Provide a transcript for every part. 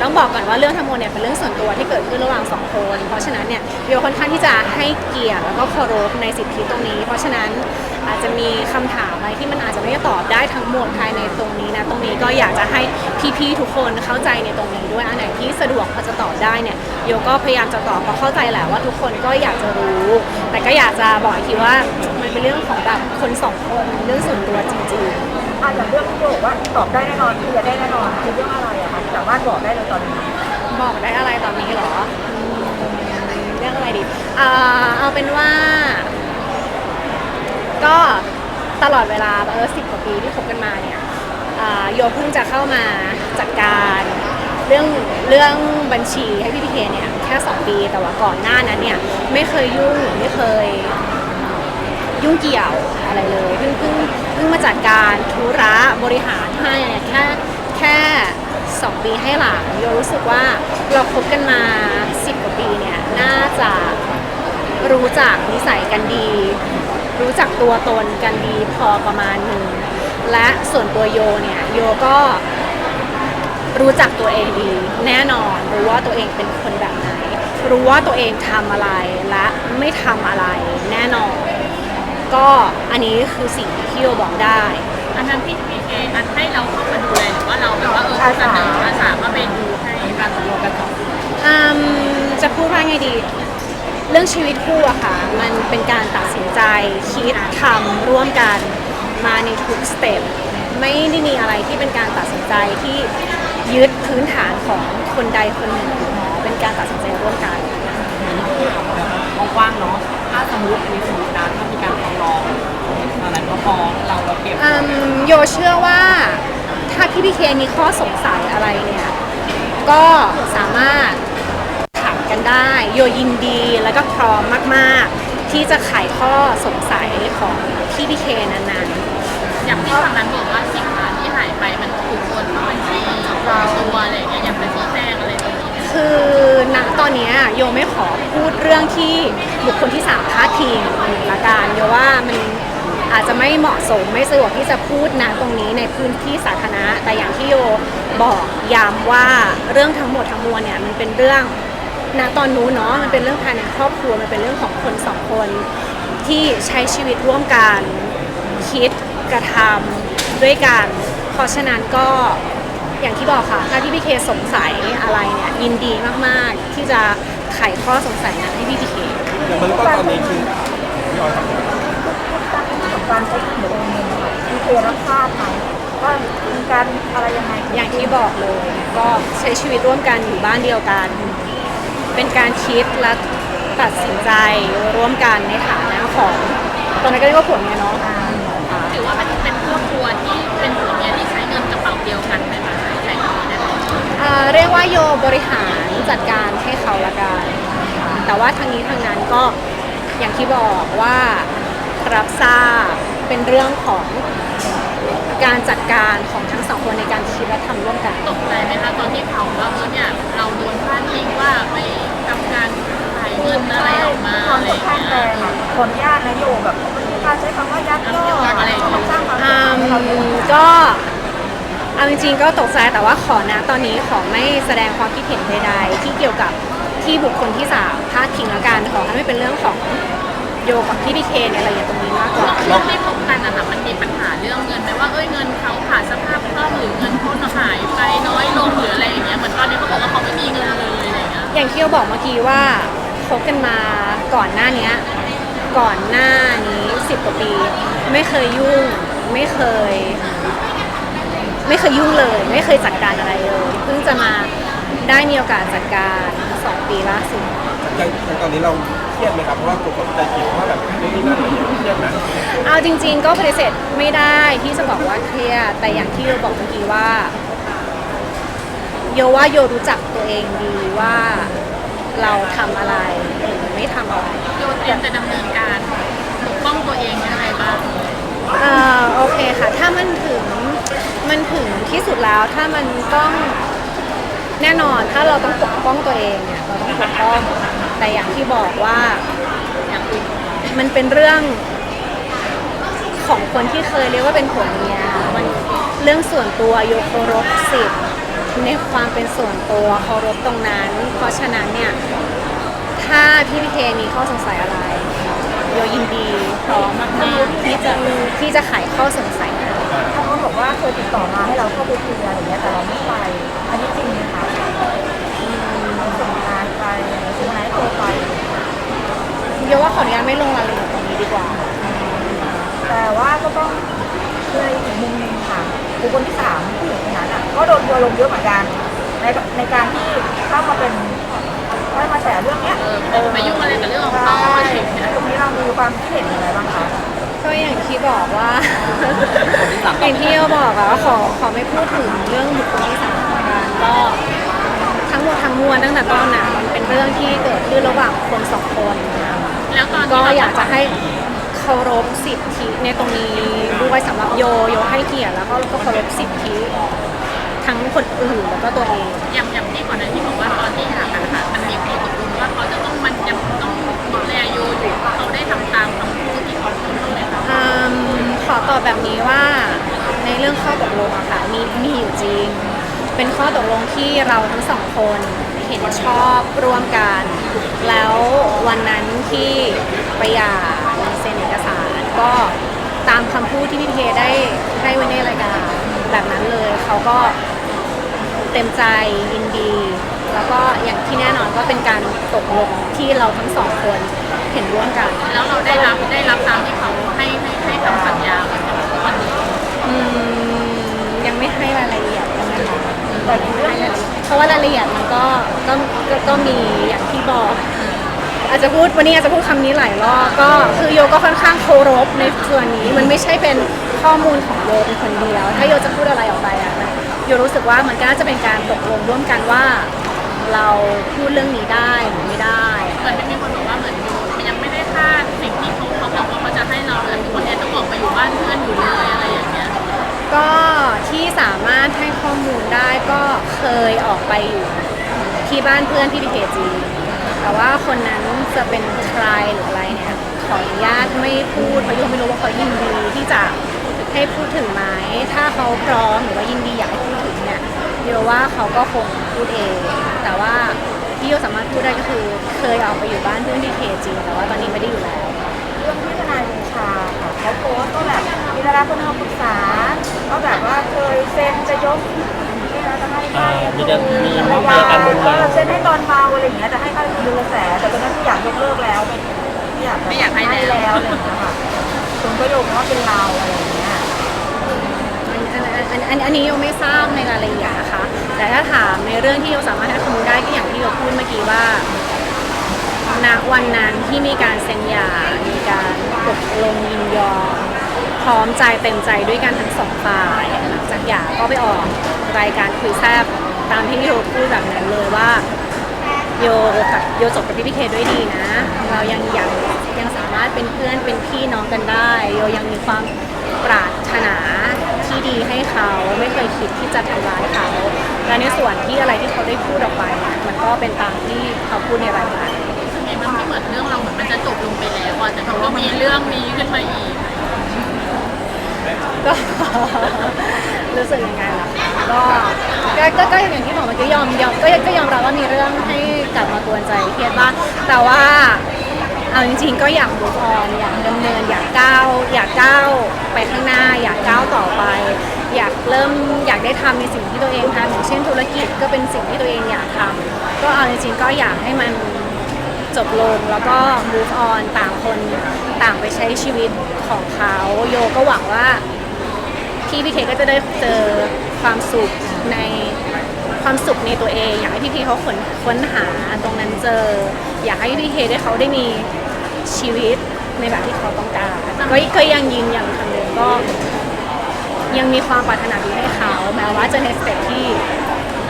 ต้องบอกก่อนว่าเรื่องทั้งหมดเนี่ยเป็นเรื่องส่วนตัวที่เกิดขึ้นระหว่างสองคน เพราะฉะนั้นเนี่ยโยค่อนข้างที่จะให้เกียรติแล้วก็เคารพในสิทธิตรงนี้ เพราะฉะนั้นอาจจะมีคำถามอะไรที่มันอาจจะไม่ได้ตอบได้ทั้งหมดภายในตรงนี้นะตรงนี้ก็อยากจะให้พี่ๆทุกคนเข้าใจในตรงนี้ด้วยอันไหนที่สะดวกพอจะตอบได้เนี่ยโยก็พยายามจะตอบเพราะเข้าใจแหละว่าทุกคนก็อยากจะรู้ แต่ก็อยากจะบอกอีกทีว่ามันเป็นเรื่องของแบบคนสองคนเรื่องส่วนตัวจริงๆ อาจจะเรื่องที่บอกว่าตอบได้แน่นอนเคลียร์ได้แน่นอนคือเรื่องอะไรอะคะสามารถบอกได้เลยตอนนี้บอกได้อะไรตอนนี้เหรออืมเรื่องอะไรดีอ่าเอาเป็นว่า ก็ตลอดเวลาเออสิบกว่าปีที่คบกันมาเนี่ยอ่าโยเพิ่งจะเข้ามาจัดการเรื่องเรื่องบัญชีให้พี่พีเคเนี่ยแค่2ปีแต่ว่าก่อนหน้านั้นเนี่ยไม่เคยยุ่งไม่เคย ยุ่งเกี่ยวอะไรเลยเพิ่งเพิ่งเพิ่งมาจัดการธุระบริหารให้เนี่ยแค่แค่สองปีให้หลังโยรู้สึกว่าเราคบกันมาสิบกว่าปีเนี่ยน่าจะรู้จักนิสัยกันดี รู้จักตัวตนกันดีพอประมาณหนึ่งและส่วนตัวโยเนี่ยโยก็รู้จักตัวเองดี แน่นอนรู้ว่าตัวเองเป็นคนแบบไหน รู้ว่าตัวเองทำอะไรและไม่ทำอะไรแน่นอน ก็อันนี้คือสิ่งที่โยบอกได้ อันนั้นพี่พีเคอันให้เราเข้ามาดูแลหรือว่าเราแบบว่าเออเสนออาสามาเป็นดูให้การสำรวจกันต่ออืมจะพูดว่าไงดี เรื่องชีวิตคู่อะค่ะ มันเป็นการตัดสินใจคิดทำร่วมกันมาในทุกสเต็ปไม่ได้มีอะไรที่เป็นการตัดสินใจที่ยึดพื้นฐานของคนใดคนหนึ่งอยู่แล้วเป็นการตัดสินใจร่วมกัน กว้างๆเนาะ ถ้าสมมติมีสมมตินะถ้ามีการฟ้ องร้องอะไรก็ฟ้องเราเราเปรียบอืมโยเชื่อว่าถ้าพี่พีเคมีข้อสงสัยอะไรเนี่ย ก็สามารถถามกันได้ โยยินดีแล้วก็พร้อมมากๆ ที่จะไขข้อสงสัยของพี่พีเคนั้นๆอย่างที่ทางนั้นบอกว่าสินค้าที่หายไปมันถูกโอนเข้าบัญชีเราตัวอะไรอย่างเงี้ยอยากจะชี้แจงอะไรตรงนี้ไหมคือณตอนเนี้ยโยไม่ขอพูดเรื่องที่ บุคคลที่สามพาดพิงละกันโยว่ามันอาจจะไม่เหมาะสมไม่สะดวกที่จะพูดณตรงนี้ในพื้นที่สาธารณะแต่อย่างที่โยบอกย้ำว่าเรื่องทั้งหมดทั้งมวลเนี่ยมันเป็นเรื่องณตอนนู้นเนาะมันเป็นเรื่องภายในครอบครัวมันเป็นเรื่องของคนสองคน ที่ใช้ชีวิตร่วมกันคิดกระทำด้วยกัน เพราะฉะนั้นก็อย่างที่บอกค่ะถ้าพี่พี่เคสงสัยอะไรเนี่ยยินดีมาก ๆ ที่จะไขข้อสงสัยนั้นให้พี่พีเค อย่างเบื้องต้นตอนนี้คือพี่ออยครับตั้งกับการใช้เงินโอนเงินค่ะมีเคยรับทราบไหมว่ามีการอะไรยังไงอย่างที่บอกเลย ก็ใช้ชีวิตร่วมกันอยู่บ้านเดียวกัน เป็นการคิดและตัดสินใจร่วมกันในฐานะของตอนนั้นก็เรียกว่าผัวเมียเนาะถือว่าเป็นเป็นครอบครัวที่เป็นผัวเมียที่ใช้เงินกระเป๋าเดียวกันไหมคะใช้คำนี้ได้ไหมเรียกว่าโยบริหารจัดการให้เขาละกัน แต่ว่าทางนี้ทางนั้นก็อย่างที่บอกว่ารับทราบเป็นเรื่องของการจัดการของทั้งสองคนในการคิดและทำร่วมกัน ตกใจไหมคะตอนที่เขาว่าเออเนี่ยเราโดนพาดพิงว่าไปทำการถ่ายเงินอะไรออกมาควาอะมไรค่ออนย่างข้างเงี้แรยงอะขออนุญาตนะโยแบบการใช้คำว่ายักยอกอะไรต้องสร้างความเสียอืหายมให้เราอยู่ก็เอาจริงๆก็ตกใจแต่ว่าขอนะตอนนี้ขอไม่แสดงความคิดเห็นใดๆที่เกี่ยวกับ ที่บุคคลที่สามพาดพิงละกันขอให้ไม่เป็นเรื่องของโยกับพี่พีเคเนี่ยอะไรอย่างตรงนี้มากกว่าช่วงที่พบกันนะคะมันมีปัญหาเรื่องเงินไหมว่าเอ้ยเงินเขาขาดสภาพคล่องหรือเงินเขาหายไปน้อยลงหรืออะไรอย่างเงี้ยเหมือนตอนนี้เขาบอกว่าเขาไม่มีเงินเลยอะไรอย่างเงี้ยอย่างที่เราบอกเมื่อกี้ว่าคบกันมาก่อนหน้าเนี้ยก่อนหน้านี้สิบกว่าปี ไม่เคยยุ่งไม่เคย ไม่เคยยุ่งเลย ไม่เคยจัดการอะไรเลยเพิ่งจะมาได้มีโอกาสจัดการ สองปีล่าสุดอย่างอย่างตอนนี้เราเครียดไหมครับ เพราะว่ากลุ่มคนใจคิดว่าแบบไม่นี่นั่นอะไรอย่างเงี้ยเครียดไหมเอาจริง ๆ ก็ปฏิเสธไม่ได้ที่จะบอกว่าเครียดแต่อย่างที่เราบอกเมื่อกี้ว่า โยว่าโยรู้จักตัวเองดีว่าเราทำอะไรหรือไม่ทำอะไร โยเตรียมจะดำเนินการปกป้องตัวเองยังไงบ้างเอ่อโอเคค่ะ ถ้ามันถึงมันถึงที่สุดแล้วถ้ามันต้อง แน่นอนถ้าเราต้องปกป้องตัวเองเนี่ยเราต้องปกป้องแต่อย่างที่บอกว่าอย่างมันเป็นเรื่องของคนที่เคยเรียกว่าเป็นผัวเมียมันเรื่องส่วนตัวโยเคารพสิทธิ์ในความเป็นส่วนตัวเคารพตรงนั้น เพราะฉะนั้นเนี่ยถ้าพี่พีเคมีข้อสงสัยอะไรโยยินดีพร้อมมากๆที่จะที่จะไขข้อสงสัยให้เขาก็บอกว่าเคยติดต่อมาให้เราเข้าไปคลียร์อะไรเงี้ยแต่เราไม่ไป อันนี้จริงไหมคะอืมส่งงานไปส่งงานให้โทรไปโยว่าขออนุญาตไม่ลงรายละเอียดตรงนี้ดีกว่า แต่ว่าก็ต้องในอีกมุมหนึงค่ะบุคคลที่สามผู้หญิงคนนั้นอะก็โดนทัวร์ลงเยอะเหมือนกันในในการที่เข้ามาเป็นได้มาแฉเรื่องเนี้ยเออไปยุ่งอะไรกับเรื่องของใช่เขาอะไรอย่างเงี้ย ตรงนี้เรามีความคิดเห็นอย่างไรบ้างคะก็อย่างที่บอกว่า อย่างที่โยบอกอะขอขอไม่พูดถึงเรื่องบุคคลที่สามละ กันก็ทั้งหมดทั้งมวลตั้งแต่ต้นน่ะมันเป็นเรื่องที่เกิดขึ้นระหว่างคนสองคนนะคะแล้วตอนก็นี้เราอยากจะให้เคารพสิทธิในตรงนี้ด้วยสำหรับโยโยให้เกียรติแล้วก็ก็เคารพสิทธิทั้งคนอื่นแล้วก็ตัวเองอย่างอย่างที่ก่อนหน้าที่บอกว่าตอนที่ห่างกันนะคะมันมีข้อตกลงว่าเขาจะต้องมันยังต้องดูแลโยอยู่เขาได้ทำตามคำพูดที่เขาพูดไหมคะอืมขอตอบแบบนี้ว่าในเรื่องข้อตกลงอะค่ะมีมีอยู่จริง เป็นข้อตกลงที่เราทั้งสองคนเห็นชอบร่วมกัน แล้ววันนั้นที่ไปหยาเซ็นเอกสารก็ตามคำพูดที่พี่เพได้ให้ไว้ในรายการแบบนั้นเลย เขาก็เต็มใจยินดี แล้วก็อย่างที่แน่นอนก็เป็นการตกลงที่เราทั้งสองคนเห็นร่วมกัน แล้วเราได้รับได้รับตามที่เขาให้ให้ให้คำสัญญาไหม ว่ารายละเอียดมันก็ก็ก็ก็มีอย่างที่บอก อาจจะพูดวันนี้อาจจะพูดคำนี้หลายรอบก็คือโยก็ค่อนข้างเคารพในส่วนนี้ มันไม่ใช่เป็นข้อมูลของโยเป็นคนเดียว ถ้าโยจะพูดอะไรออกไปอะนะโยรู้สึกว่ามันก็น่าจะเป็นการตกลงร่วมกันว่า เราพูดเรื่องนี้ได้หรือไม่ได้ เหมือนมีคนบอกว่าเหมือนโยยังไม่ได้คาดสิ่งที่เขาเขาบอกว่าเขาจะให้เราเลยทุกคนเนี่ยต้องออกไปอยู่บ้านเพื่อนอยู่เลย ก็ที่สามารถให้ข้อมูลได้ก็เคยออกไปอยู่ที่บ้านเพื่อนที่พีเคจีแต่ว่าคนนั้นจะเป็นใครหรืออะไรเนี่ยขออนุญาตไม่พูดเพราะยังไม่รู้ว่าเขายินดีที่จะให้พูดถึงไหมถ้าเขาพร้อมหรือว่ายินดีอยากให้พูดถึงเนี่ยเดี๋ยวว่าเขาก็คงพูดเอง แต่ว่าที่โยสามารถพูดได้ก็คือ เคยออกไปอยู่บ้านเพื่อนที่เคจีแต่ว่าตอนนี้ไม่ได้อยู่แล้วเรื่องที่ทนายเดชาค่ะเขาโพสต์ก็แบบมีดาราคนมาปรึกษาก็แบบว่าเคยเซ็นจะยก ที่าจะมีการมีภรรมียาการมุมเอมาเซ็นให้ตอนเมาอะไรอย่างเงี้ยจะให้ค่าเลี้ยงดูกระแสแต่ตอนนั้นที่อยากยกเลิกแล้วไม่อยากไม่อยากให้แล้วแล้วอะไรอย่างเงี้ยค่ะคนก็โยงว่าเป็นเราอะไรอย่างเงี้ยอันอันอันอันอันนี้โยไม่ทราบในรายละเอียดนะคะ แต่ถ้าถามในเรื่องที่โยสามารถให้ข้อมูลได้ก็อย่างที่โยพูดเมื่อกี้ว่าณวันนั้นที่มีการเซ็นหย่ามีการตกลงยินยอม พร้อมใจเต็มใจด้วยกันทั้งสองฝ่ายหลังจากหย่าก็ไปออกรายการคุยแซบตามที่โยพูดแบบนั้นเลยว่าโยกับโยจบกับพี่พีเคด้วยดีนะ เรายังยังยังสามารถเป็นเพื่อนเป็นพี่น้องกันได้ โยยังมีความปรารถนาที่ดีให้เขาไม่เคยคิดที่จะทำร้ายเขาและในส่วนที่อะไรที่เขาได้พูดออกไป มันก็เป็นตามที่เขาพูดในรายการมันไม่เหมือนเรื่องเราเหมือนมันจะจบลงไปแล้วแต่เขาก็มีเรื่องนี้ขึ้นมาอีก ก็ รู้สึกยังไงล่ะก็ก็ก็ก็อย่างที่บอกมันก็ยอมยอมก็ก็ยอมรับว่ามีเรื่องให้กลับมากวนใจเครียดบ้างแต่ว่าเอาจริงๆก็อยาก move on อยากดำเนินอยากก้าวอยากก้าวไปข้างหน้า อยากก้าวต่อไป อยากเริ่มอยากได้ทำในสิ่งที่ตัวเองทำอย่างเช่นธุรกิจก็เป็นสิ่งที่ตัวเองอยากทำก็เอาจริงๆก็อยากให้มันจบลงแล้วก็ move on ต่างคนต่างไปใช้ชีวิตของเขาโยก็หวังว่า พี่พีเคก็จะได้เจอความสุขในความสุขในตัวเอง อยากให้พี่พีเขาค้นค้นหาตรงนั้นเจอ อยากให้พี่พีเคได้เขาได้มีชีวิตในแบบที่เขาต้องการก็ก็ยังยืนยันคำเดิมก็ ยังมีความปรารถนาดีให้เขาแม้ว่าจะในสเต็ปที่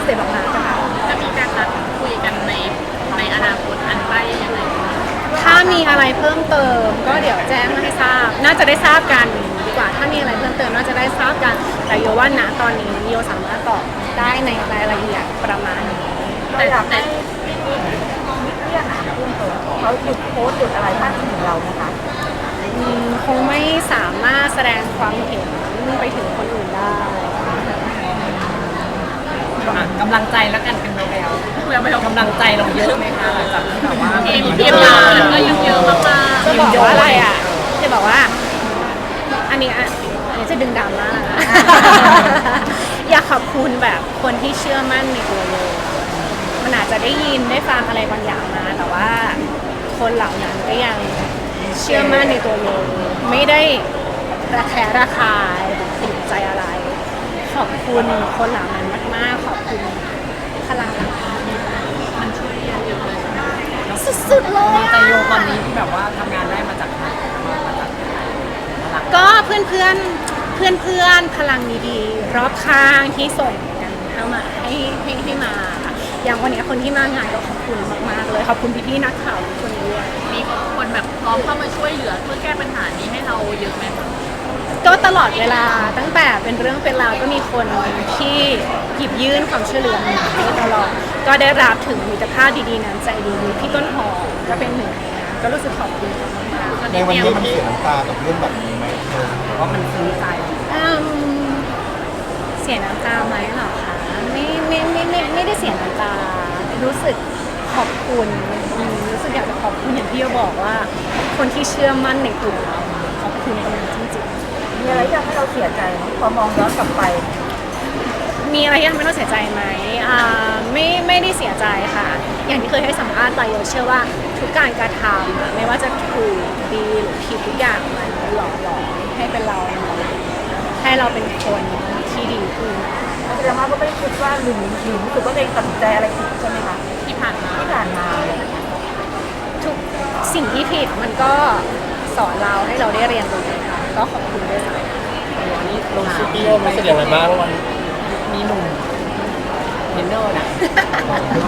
สเต็ปออกมาก็ตามจะมีการนัดคุยกันในในอนาคตอันใกล้ยังไงถ้ามีอะไรเพิ่มเติม ก็เดี๋ยวแจ้งมาให้ทราบ น่าจะได้ทราบกัน กว่า ถ้ามีอะไรเพิ่มเติมน่าจะได้ทราบกัน แต่โยว่าณตอนนี้โยสามารถตอบได้ในรายละเอียดประมาณนี้เราอยากให้มิเรียนอะเพิ่มเติมเขาหยุดโพสต์หยุดอะไรท่านถึงเราไหมคะอืมคงไม่สามารถแสดงความเห็นไปถึงคนอื่นได้อะกำลังใจแล้วกันเป็นแววแบบแบบๆกำลังใจเราเยอะไหมคะหลังจากที่แบบว่าเอ็มเอ็มงานก็ยังเยอะมากจะบอกว่าอะไรอะจะบอกว่า อันนี้อะอันนี้จะดึงดราม่านะ อยากขอบคุณแบบคนที่เชื่อมั่นในตัวโยมันอาจจะได้ยินได้ฟังอะไรบางอย่างมา แต่ว่าคนเหล่านั้นก็ยังเชื่อมั่นในตัวโยไม่ได้ระแคะระคายหรือติดใจอะไร ขอบคุณคนเหล่านั้นมาก ๆ ขอบคุณพลังงานมันช่วยเยอะเลยสุดๆเลยใจอะโยตอนนี้ที่แบบว่าทำงานได้มาจากไหนมามาจากพลัง ก็เพื่อนเพื่อนเพื่อนเพื่อนพลังดีๆรอบข้างที่ส่งกันเข้ามาให้ให้ให้มาค่ะอย่างวันนี้คนที่มางานก็ขอบคุณมากๆเลยขอบคุณพี่ๆนักข่าวทุกคนด้วย มีคนแบบพร้อมเข้ามาช่วยเหลือเพื่อแก้ปัญหานี้ให้เราเยอะไหมคะก็ตลอดเวลาตั้งแต่เป็นเรื่องเป็นราวก็มีคนที่หยิบยื่นความช่วยเหลือมาให้ตลอด ก็ได้รับถึงมิตรภาพดีๆน้ำใจดีพี่ต้นหอมก็เป็นหนึ่งใน ก็รู้สึกขอบคุณเขามากๆในวันนี้มันเสียน้ำตากับเรื่องแบบนี้ไหมเออเพราะมันซึ้งใจอืมเสียน้ำตาไหมเหรอคะไม่ไม่ไม่ไม่ไม่ได้เสียน้ำตา รู้สึกขอบคุณอืมรู้สึกอยากจะขอบคุณอย่างที่โยบอกว่า คนที่เชื่อมั่นในตัวเราขอบคุณตรงนี้จริงมีอะไรที่ทำให้เราเสียใจไหมพอมองย้อนกลับไปๆมีอะไรที่ทำให้เราเสียใจไหมอ่าไม่ไม่ได้เสียใจค่ะ อย่างที่เคยให้สัมภาษณ์ไปโยเชื่อว่า ทุกการกระทำอะไม่ว่าจะถูกดีหรือผิดทุกอย่างมันหล่อหลอมให้เป็นเราให้เราเป็นคนที่ดีขึ้นแสดงว่าก็ไม่ได้คิดว่าหรือหรือรู้สึกว่าตัวเองตัดสินใจอะไรผิดใช่ไหมคะที่ผ่านมา ที่ผ่านมาทุกสิ่งที่ผิดมันก็สอนเราให้เราได้เรียนรู้ค่ะก็ขอบคุณด้วยค่ะ วันนี้ลงคือพี่โยมรู้สึกยังไงบ้างวันมีหนุ่มเทรนเนอร์นะ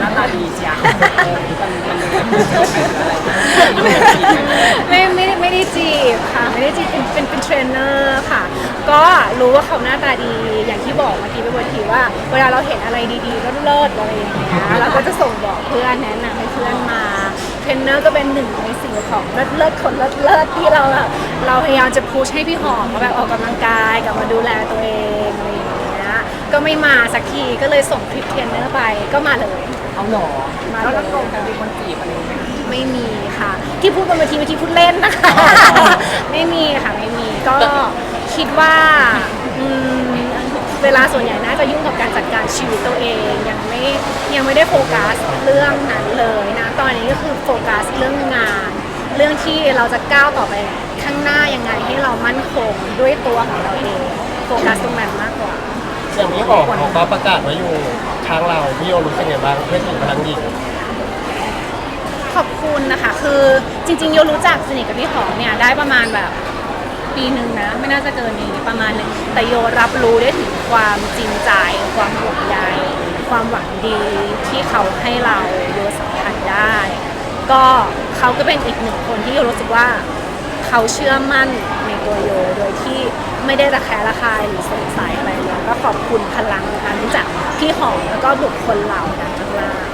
หน้าตาดีเชียวเออมันมันยังไงอะไรไม่ไม่ไม่ได้จีบค่ะ ไม่ได้จีบเป็นเป็นเป็นเทรนเนอร์ค่ะ ก็รู้ว่าเขาหน้าตาดี อย่างที่บอกเมื่อกี้ไปบนทีว่า เวลาเราเห็นอะไรดีๆเลิศๆอะไรอย่างเงี้ยเราก็จะส่งบอกเพื่อนแนะนำให้เพื่อนมาเทรนเนอร์ก็เป็นหนึ่งในสิ่งของเลิศๆคนเลิศๆที่เราแบบเราพยายามจะพุชให้พี่หอมมาแบบออกกำลังกายกลับมาดูแลตัวเอง ก็ไม่มาสักทีก็เลยส่งคลิปเทรนเนอร์ไปก็มาเลย เอาหนอมาแล้วเลแล้วตรงยกันมีคนจีบอะไรไหมไม่มีค่ะ ที่พูดบนเวทีเมื่อกี้พูดเล่นนะคะ ไม่มีค่ะไม่มีก็คิดว่าอืมเวลาส่วนใหญ่น่าจะยุ่งกับการจัดการชีวิตตัวเองยังไม่ยังไม่ได้โฟกัสเรื่องนั้นเลยนะตอนนี้ก็คือโฟกัสเรื่องงาน เรื่องที่เราจะก้าวต่อไปข้างหน้ายังไงให้เรามั่นคงด้วยตัวของเราเองโฟกัสตรงนั้นมากกว่า อย่างพี่หอมเขาก็ประกาศไว้อยู่ข้างเราพี่โยรู้สึกยังไงบ้างเพื่อนหญิงพลังหญิงขอบคุณนะคะ คือจริงๆโยรู้จักสนิทกับพี่หอมเนี่ยได้ประมาณแบบปีหนึ่งนะ ไม่น่าจะเกินนี้ประมาณหนึ่งแต่โยรับรู้ได้ถึงความจริงใจ ความห่วงใยความหวังดีที่เขาให้เราโยสัมผัสได้ ก็เขาก็เป็นอีกหนึ่งคนที่โยรู้สึกว่าเขาเชื่อมั่นในตัวโยโดยที่ไม่ได้ระแคะระคายหรือสงสัยอะไรเลย ก็ขอบคุณพลังนั้นจากพี่หอมแล้วก็บุคคลเหล่านั้นทั้งหลาย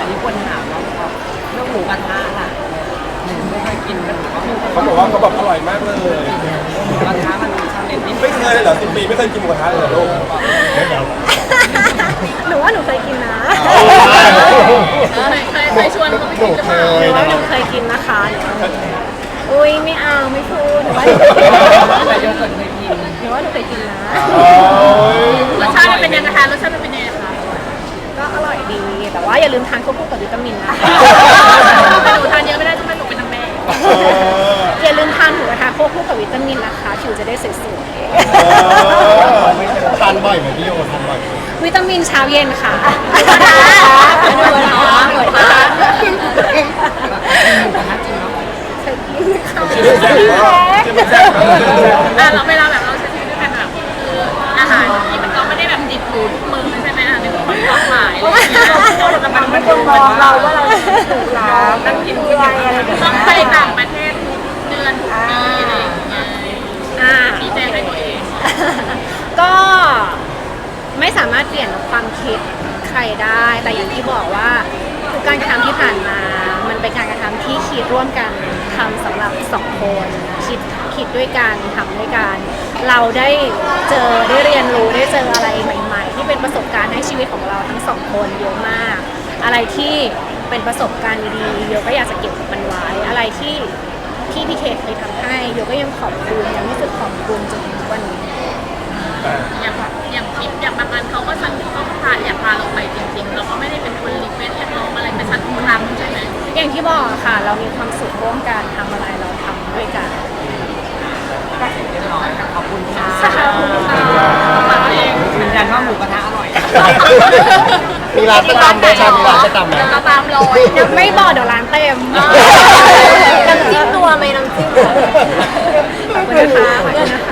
อันนี้ควรถามเราว่าเรื่องหมูกระทะล่ะหนูไม่เคยกินกันหรือว่าหมูเขาบอกว่าเขาบอกอร่อยมากเลยกระทะมันชาวเน็ตนี่ไม่เคยเลยเหรอสิบปีไม่เคยกินหมูกระทะเลยเหรอลูกหนูว่าหนูเคยกินนะเคยเคยเคยชวนเขาไปกินหรือเปล่าหนูว่าหนูเคยกินนะคะหนูว่าหนูอุ้ยไม่เอาไม่พูดหนูว่าหนูเคยกิน แต่โยเกิร์ตเคยกินหนูว่าหนูเคยกินนะรสชาติมันเป็นยังไงคะรสชาติมันเป็นยังไงคะก็อร่อยดี แต่ว่าอย่าลืมทานควบคู่กับวิตามินนะแต่หนูทานเยอะไม่ได้ต้องให้หนูเป็นนางแม่อย่าลืมทานหมูกระทะควบคู่กับวิตามินนะคะผิวจะได้สวยทานบ่อยไหมพี่โยทานบ่อยไหมๆวิตามินเช้าเย็นค่ะหมูกระทะหมูกระทะหมูกระทะจริงเนาะเคยกินค่ะ อะเราเวลาแบ หลากหลายอะไรางมันไม่คนมองเราว่าเราถูกร้านนั่งกินอะไรอะไรแบบต้องไปต่างประเทศเดือนทุกปีอะไรอย่างเงี้ยอ่าดีใจให้ตัวเอง ก็ไม่สามารถเปลี่ยนความคิดใครได้ แต่อย่างที่บอกว่าทุกการกระทำที่ผ่านมา มันเป็นการกระทำที่คิดร่วมกันทำสำหรับสองคนคิดคิดด้วยกันทำด้วยกัน เราได้เจอได้เรียนรู้ได้เจออะไรใหม่ ที่เป็นประสบการณ์ในชีวิตของเราทั้งสองคนเยอะมาก อะไรที่เป็นประสบการณ์ดีๆโยก็อยากจะเก็บมันไว้ อะไรที่ที่พี่เคเคยทำให้โยก็ยังขอบคุณยังรู้สึกขอบคุณจนถึงทุกวันนี้อย่างอย่างคลิปอย่างบางอันเขาก็ชันเขาก็พาอยากพาเราไปจริงๆ เราก็ไม่ได้เป็นคนรีเควสเรียกร้องอะไรแต่ชันทุกครั้งใช่ไหมอย่างที่บอกค่ะ เรามีความสุขร่วมกันทำอะไรเราทำด้วยกันเรียบร้อยค่ะขอบคุณค่ะขอบคุณค่ะยื นยันว่าหมูกระทะอร่อย มีร้านประจำไหมครับมีร้านประจำไหมเราตามรอยยังไม่บอกเดี๋ยวร้านเต็มน้ำจิ้มนัวไหมน้ำจิ้มขอบคุณนะคะขอบคุณนะคะ